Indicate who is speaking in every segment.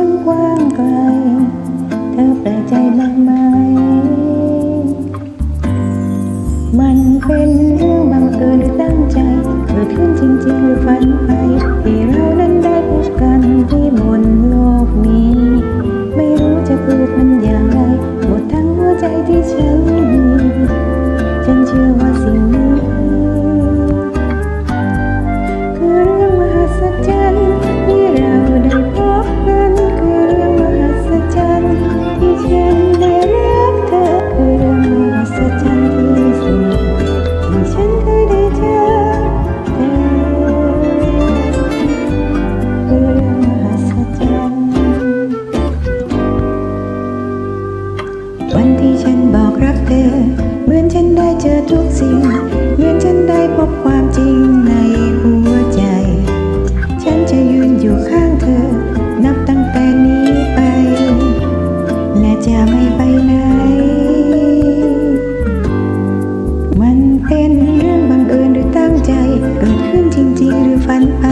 Speaker 1: างกว้างไกล เธอแปลกใจบ้างไหม มันเป็นเรื่องบังเอิญหรือตั้งใจ เกิดขึ้นจริงๆหรือฝันไป ที่เรานั้นได้พบกันที่บนโลกนี้ รักเธอ เหมือนฉันได้เจอทุกสิ่ง เหมือนฉันได้พบความจริงในหัวใจ ฉันจะยืนอยู่ข้างเธอ นับตั้งแต่นี้ไป และจะไม่ไปไหน มันเป็นเรื่องบังเอิญหรือตั้งใจ เกิดขึ้นจริงๆ หรือฝันไป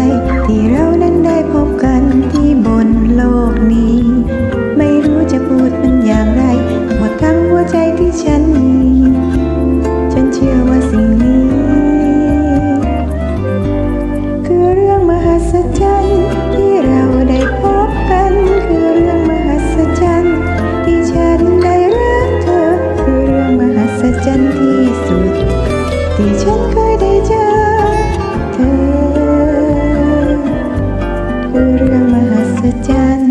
Speaker 1: ที่เรานั้นได้พบกันที่บนโลกนี้ ชื่อว่าสิ่งนี้ คือเรื่องมหัศจรรย์ที่เราได้พบกัน คือเรื่องมหัศจรรย์ที่ฉันได้รักเธอ คือเรื่องมหัศจรรย์ที่สุด ที่ฉันเคยได้เจอเธอ คือเรื่องมหัศจรรย์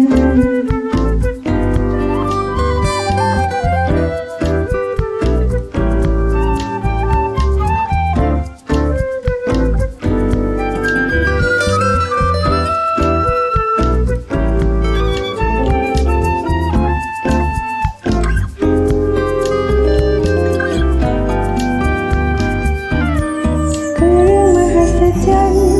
Speaker 1: หั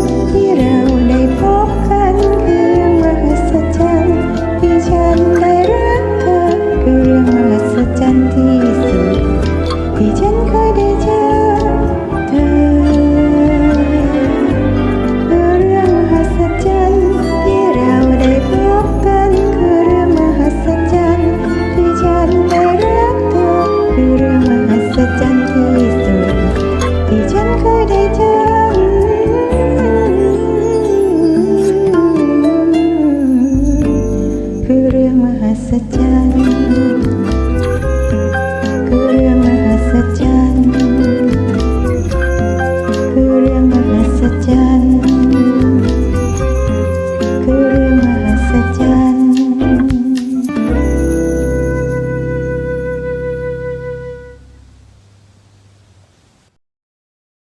Speaker 1: saja.